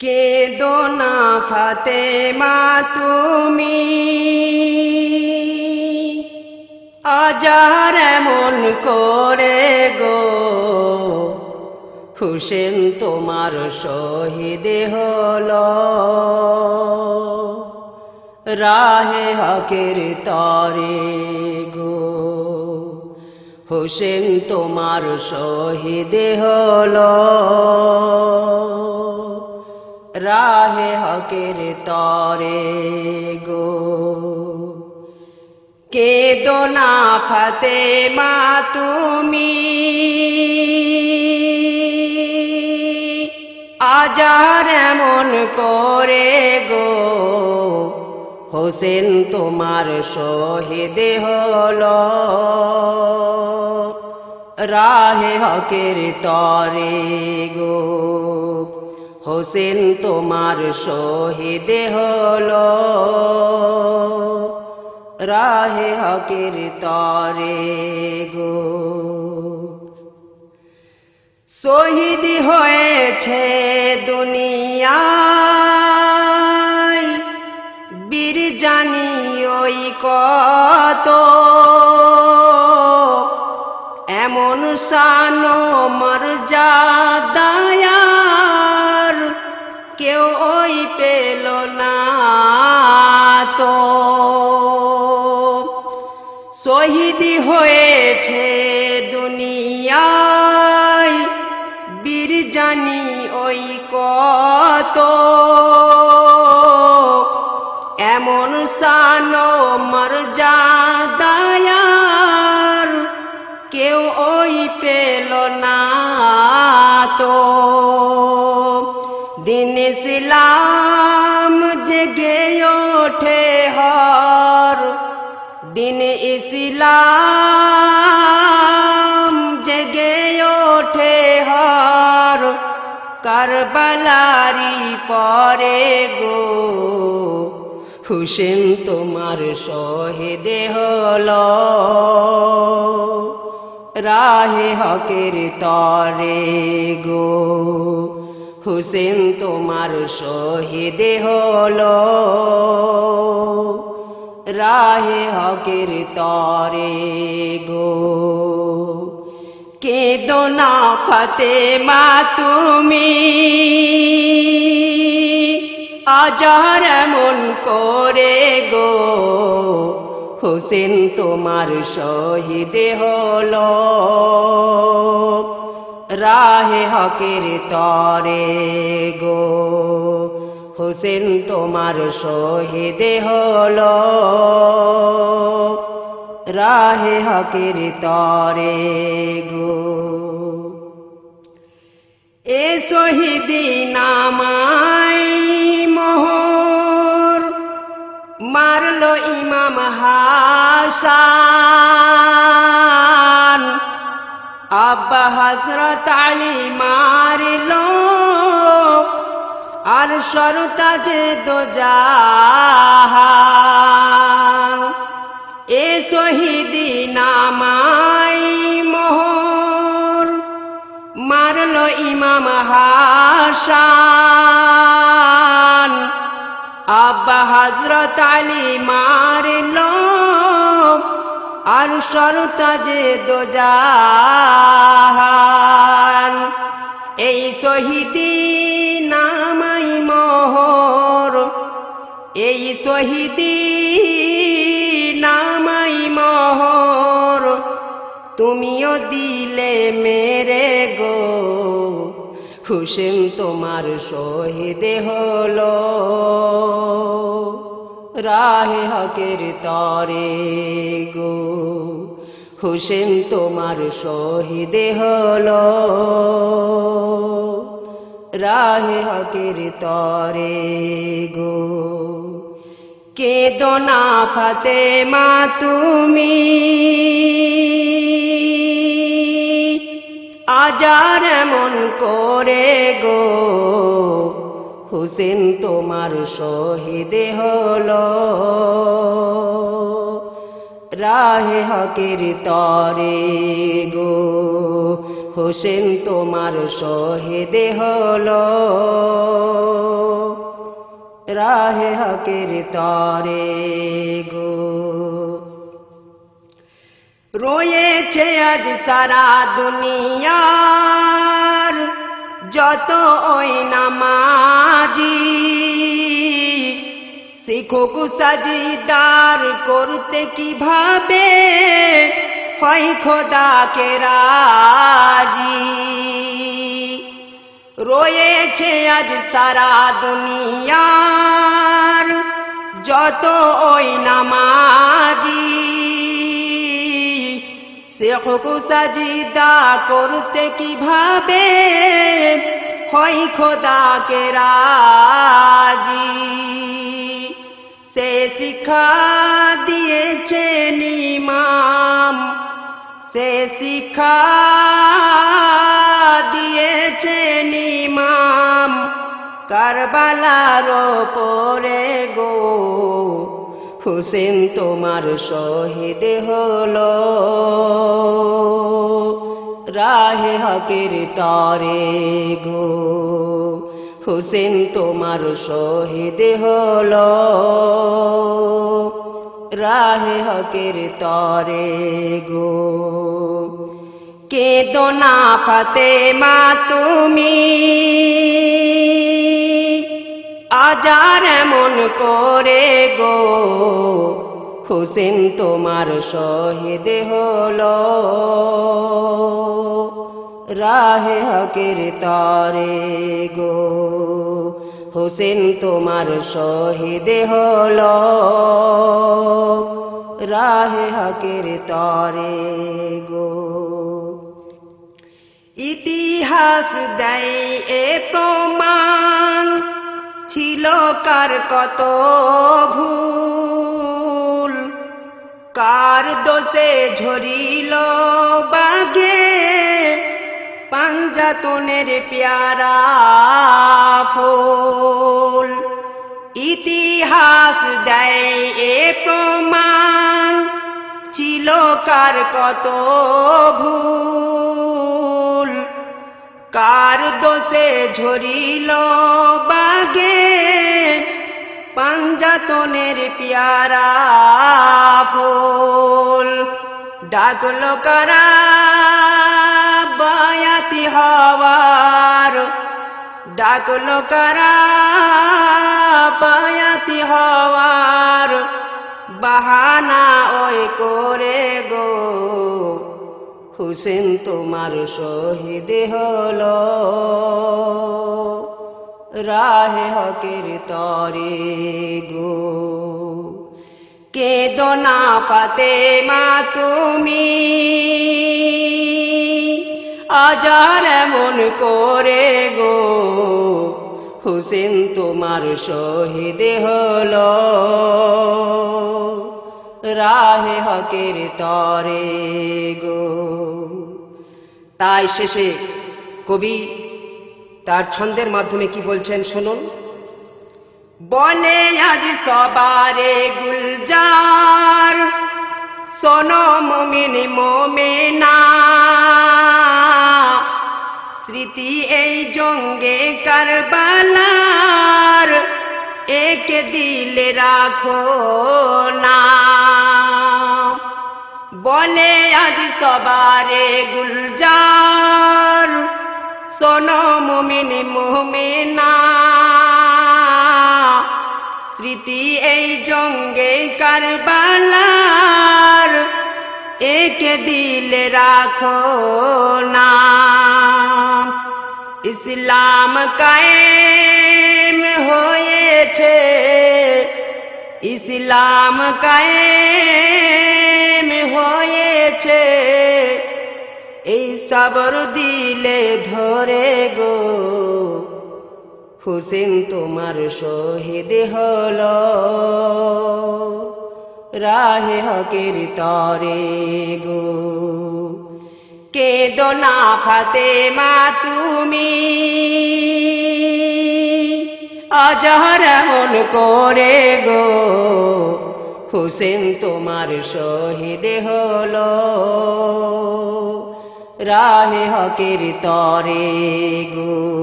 কেদো না ফাতে মা তুমি? আজার এমন করে গো, হুসেন তোমার শহীদ হল। রাহে হকের তরে গো, হুসেন তোমার শহীদ হল। রাহে হকের তরে গো। কেদো না ফাতে মা তুমি। আজার এমন করে গো। হোসেন তোমার শহীদ হল। রাহে হকের তরে গো। হোসেন তোমার শহীদ হল। রাহে হকের তরে গো। শহীদ হয়েছে দুনিয়া বীর জানি ওই কত। এমন সানো মর্যাদায়ার কেউ ওই পেল না তো। শহীদ হয়েছে দুনিয়ায়, বীর জানি ওই কত। এমন সানো মর্যাদায়ার কেউ ওই পেল না তো। ইসলাম জেগে ওঠে হর। দিন ইসলাম জেগে ওঠে হর। কারবালারি পরে গো। হুসেন তোমার শহীদ হল। রাহে হকের তরে গো। হুসেন তোমার শহীদ হল। রাহে হকের তরে গো। কেদো না ফাতে মা তুমি আজার এমন করে গো। হোসেন তোমার শহীদ হল। রাহে হকের তরে গো। হোসেন তোমার শহীদ হল। রাহে হকের তরে গো। এ শহীদি নামাই মোহর, মারলো ইমাম হাসান। হজরত আলী মারিল আর সরতা যে দোজাহান এ শহীদি নামাই মোহর মারলো ইমাম হাসান। আব্বা হজরত আলী মারল আর সরতা যে দোজাহান, এই শহীদি নামাই মোহর, এই শহীদি নামাই মোহর, তুমিও দিলে মেরে গো হুসেন তোমার শহীদ হল। রাহে হকের তরে গো। হুসেন তোমার শহীদ হল। রাহে হকের তরে গো। কেদো না ফাতে মা তুমি। আজার এমন করে গো। হুসেন তোমার শহীদ হল। রাহে হকের তরে গো, হোসেন তোমার শহীদে হলো। রাহে হকের তরে গো। রয়েছে আজ সারা দুনিয়ার যত ওই নামাজি শিক্ষক সাজিদার করতে কীভাবে? হয় খোদাকে রাজি। রয়েছে আজ সারা দুনিয়ার যত ওই নামাজি। শেখক সাজিদা করতে কীভাবে? হয় খোদাকে রাজি। সে শিক্ষা দিয়েছেন ইমাম। সে শিক্ষা দিয়েছে ইমাম। কারবালার পরে হুসেন তোমার শহীদ হলো। রাহে হকের তরে গো হুসেন তোমার শহীদ হলো। রাহে হকের তরে গো, কেদো না ফাতে মা তুমি। আজার এমন করে গো। হুসেন তোমার শহীদ হলো। রাহে হকের তরে গো। হুসেন তোমার শহীদ হলো। রাহে হকের তরে গো। ইতিহাস দেয় এ প্রমাণ। ছিল কার কত ভুল? কার দোষে ঝরিল বাগে? পাঞ্জাতনের পেয়ারা ফুল। ইতিহাস দেয় এ প্রমাণ, ছিল কার কত ভুল? কার দোষে ঝরিল বাগে? পাঞ্জাতনের পিয়ারা ফুল ডাকল কারা? বায়াতি হওয়ার ডাকল কারা? বায়াতি হওয়ার বাহানা ওই করে গো। হুসেন তোমার শহীদ হলো। রাহে হকের তরে গো। কেদো না পাতে মা তুমি। আজার এমন করে গো। হুসেন তোমার শহীদ হলো। রাহে হকের তরে গো। তাই শেষে কবি তার ছন্দের মাধ্যমে কি বলছেন শুনুন? বলে আজ সবারে গুলজার সোনো মমিন মোমেনা। স্মৃতি এই জঙ্গে কারবালার একে দিলে রাখো না। বলে আজ সবারে গুলজার সোনো মুমিন মোমেনা। স্মৃতি এই জঙ্গে কারবালার, একে দিলে রাখো না। ইসলাম কায়েম হয়েছে ইসলাম কায়েম হয়েছে। এই সবর দিলে ধরে গো। হুসেন তোমার শহীদ হলো। রাহে হকের তরে গো। কেদো না ফাতে মা তুমি। এমন করে গো। হুসেন তোমার শহীদ হলো। রাহে হকের তরে গো।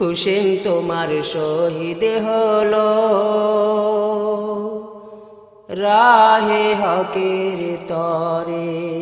হুসেন তোমার শহীদ হলো। রাহে হকের তরে